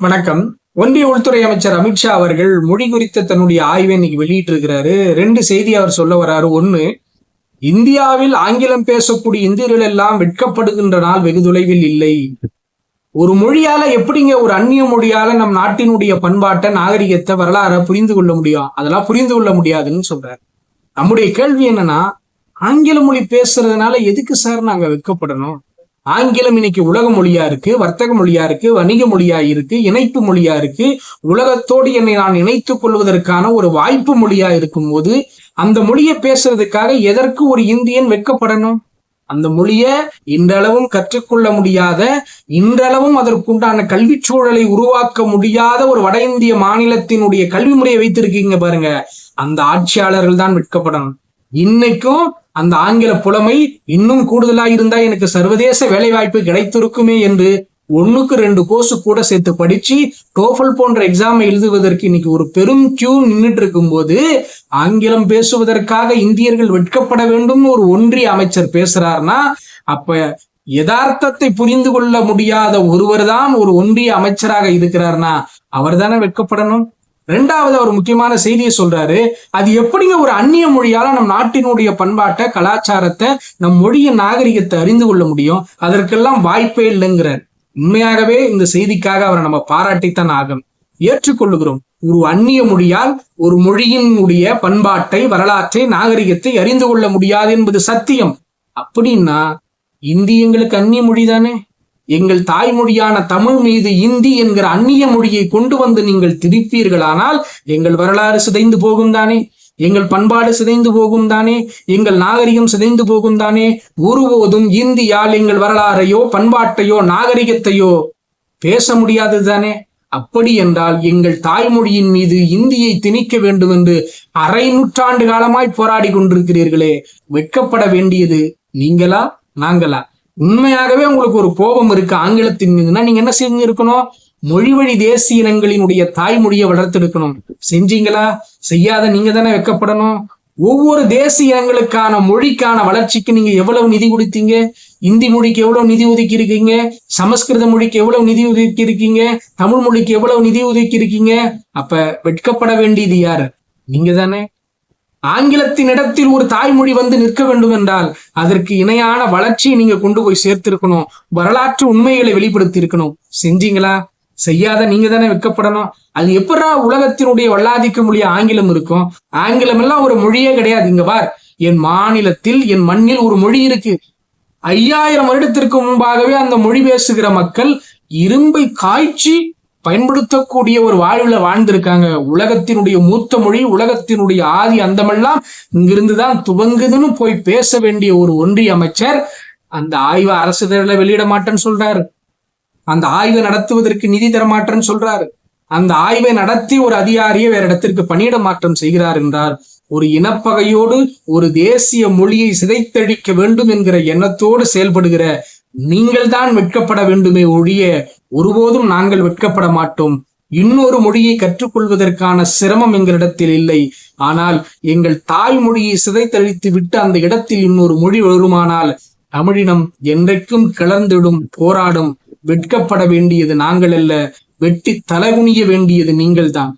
வணக்கம். ஒன்றிய உள்துறை அமைச்சர் அமித்ஷா அவர்கள் மொழி குறித்த தன்னுடைய ஆய்வை இன்னைக்கு வெளியிட்டு இருக்கிறாரு ரெண்டு செய்தி அவர் சொல்ல வர்றாரு ஒண்ணு இந்தியாவில் ஆங்கிலம் பேசக்கூடிய இந்தியர்கள் எல்லாம் வெட்கப்படுகின்ற நாள் வெகு தொலைவில் இல்லை. ஒரு மொழியால எப்படிங்க ஒரு அந்நிய மொழியால நம் நாட்டினுடைய பண்பாட்டை நாகரிகத்தை வரலாறை புரிந்து கொள்ள முடியும்? அதெல்லாம் புரிந்து கொள்ள முடியாதுன்னு சொல்றாரு. நம்முடைய கேள்வி என்னன்னா ஆங்கில மொழி பேசுறதுனால எதுக்கு சார் நாங்க வெட்கப்படணும்? ஆங்கிலம் இன்னைக்கு உலக மொழியா இருக்கு வர்த்தக மொழியா இருக்கு வணிக மொழியா இருக்கு இணைப்பு மொழியா இருக்கு. உலகத்தோடு என்னை நான் இணைத்துக் கொள்வதற்கான ஒரு வாய்ப்பு மொழியா இருக்கும்போது அந்த மொழியை பேசுறதுக்காக எதற்கு ஒரு இந்தியன் வெட்கப்படணும்? அந்த மொழியை இன்றளவும் கற்றுக்கொள்ள முடியாத இன்றளவும் அதற்குண்டான கல்வி சூழலை உருவாக்க முடியாத ஒரு வட இந்திய மாநிலத்தினுடைய கல்வி முறையை வைத்திருக்கீங்க பாருங்க. அந்த ஆட்சியாளர்கள் தான் வெட்கப்படணும். இன்னைக்கும் அந்த ஆங்கில புலமை இன்னும் கூடுதலாக இருந்தா எனக்கு சர்வதேச வேலைவாய்ப்பு கிடைத்திருக்குமே என்று ஒன்றுக்கு ரெண்டு கோர்ஸ் கூட சேர்த்து படிச்சு டோஃபல் போன்ற எக்ஸாமை எழுதுவதற்கு இன்னைக்கு ஒரு பெரும் கியூ நின்றுட்டு இருக்கும்போது ஆங்கிலம் பேசுவதற்காக இந்தியர்கள் வெட்கப்பட வேண்டும் ஒரு ஒன்றிய அமைச்சர் பேசுறாருன்னா அப்ப யதார்த்தத்தை புரிந்து கொள்ள முடியாத ஒருவர் தான் ஒரு ஒன்றிய அமைச்சராக இருக்கிறார்னா அவர் தானே வெட்கப்படணும்? ரெண்டாவது அவர் முக்கியமான செய்தியை சொல்றாரு அது எப்படிங்க ஒரு அந்நிய மொழியால நம் நாட்டினுடைய பண்பாட்டை கலாச்சாரத்தை நம் மொழியின் நாகரிகத்தை அறிந்து கொள்ள முடியும்? அதற்கெல்லாம் வாய்ப்பே இல்லைங்கிறார். உண்மையாகவே இந்த செய்திக்காக அவரை நம்ம பாராட்டித்தான் ஆகும் ஏற்றுக்கொள்ளுகிறோம். ஒரு அந்நிய மொழியால் ஒரு மொழியினுடைய பண்பாட்டை வரலாற்றை நாகரிகத்தை அறிந்து கொள்ள முடியாது என்பது சத்தியம். அப்படின்னா இந்தி எங்களுக்கு அந்நிய மொழி தானே எங்கள் தாய்மொழியான தமிழ் மீது இந்தி என்கிற அந்நிய மொழியை கொண்டு வந்து நீங்கள் திரிப்பீர்களானால் எங்கள் வரலாறு சிதைந்து போகும் தானே? எங்கள் பண்பாடு சிதைந்து போகும் தானே? எங்கள் நாகரிகம் சிதைந்து போகும் தானே? ஒருபோதும் இந்தியால் எங்கள் வரலாறையோ பண்பாட்டையோ நாகரிகத்தையோ பேச முடியாது தானே? அப்படி என்றால் எங்கள் தாய்மொழியின் மீது இந்தியை திணிக்க வேண்டும் என்று அரை நூற்றாண்டு காலமாய் போராடி கொண்டிருக்கிறீர்களே. வெட்கப்பட வேண்டியது நீங்களா நாங்களா? உண்மையாகவே உங்களுக்கு ஒரு கோபம் இருக்கு ஆங்கிலத்தின் மீதுனா நீங்க என்ன செஞ்சிருக்கணும் மொழி வழி தேசிய இனங்களினுடைய தாய்மொழியை வளர்த்தெடுக்கணும் செஞ்சீங்களா? செய்யாத நீங்க தானே வெக்கப்படணும். ஒவ்வொரு தேசிய இனங்களுக்கான மொழிக்கான வளர்ச்சிக்கு நீங்க எவ்வளவு நிதி கொடுத்தீங்க? இந்தி மொழிக்கு எவ்வளவு நிதி ஒதுக்கி இருக்கீங்க சமஸ்கிருத மொழிக்கு எவ்வளவு நிதி ஒதுக்கி இருக்கீங்க தமிழ் மொழிக்கு எவ்வளவு நிதி ஒதுக்கி இருக்கீங்க அப்ப வெட்கப்பட வேண்டியது யாரு? நீங்க தானே. ஆங்கிலத்தின் இடத்தில் ஒரு தாய்மொழி வந்து நிற்க வேண்டும் என்றால் அதற்கு இணையான வளர்ச்சியை நீங்க கொண்டு போய் சேர்த்திருக்கணும். வரலாற்று உண்மைகளை வெளிப்படுத்தி இருக்கணும் செஞ்சீங்களா? செய்யாத நீங்க தானே வெக்கப்படணும் அது எப்படா உலகத்தினுடைய வல்லாதிக்க மொழி ஆங்கிலம் இருக்கும்? ஆங்கிலம் எல்லாம் ஒரு மொழியே கிடையாது. இங்க பார் என் மாநிலத்தில் என் மண்ணில் ஒரு மொழி இருக்கு. ஐயாயிரம் வருடத்திற்கு முன்பாகவே அந்த மொழி பேசுகிற மக்கள் இரும்பை காய்ச்சி பயன்படுத்தக்கூடிய ஒரு வாழ்வில் வாழ்ந்திருக்காங்க. உலகத்தினுடைய மூத்த மொழி உலகத்தினுடைய ஆதி அந்தமெல்லாம் இங்கிருந்துதான் துவங்குதுன்னு போய் பேச வேண்டிய ஒரு ஒன்றிய அமைச்சர் அந்த ஆய்வை அரசு வெளியிட மாட்டேன்னு சொல்றாரு. அந்த ஆய்வை நடத்துவதற்கு நிதி தர மாட்டேன்னு சொல்றாரு. அந்த ஆய்வை நடத்தி ஒரு அதிகாரியை வேற இடத்திற்கு பணியிட மாற்றம் செய்கிறார் என்றார். ஒரு இனப்பகையோடு ஒரு தேசிய மொழியை சிதைத்தழிக்க வேண்டும் என்கிற எண்ணத்தோடு செயல்படுகிற நீங்கள் தான் வெட்கப்பட வேண்டுமே ஒழிய ஒருபோதும் நாங்கள் வெட்கப்பட மாட்டோம். இன்னொரு மொழியை கற்றுக்கொள்வதற்கான சிரமம் எங்களிடத்தில் இல்லை. ஆனால் எங்கள் தாய்மொழியை சிதைத்தழித்து விட்டு அந்த இடத்தில் இன்னொரு மொழி வருமானால் தமிழினம் என்றைக்கும் கிளர்ந்திடும் போராடும். வெட்கப்பட வேண்டியது நாங்கள் அல்ல வெட்டி தலைகுனிய வேண்டியது நீங்கள்தான்.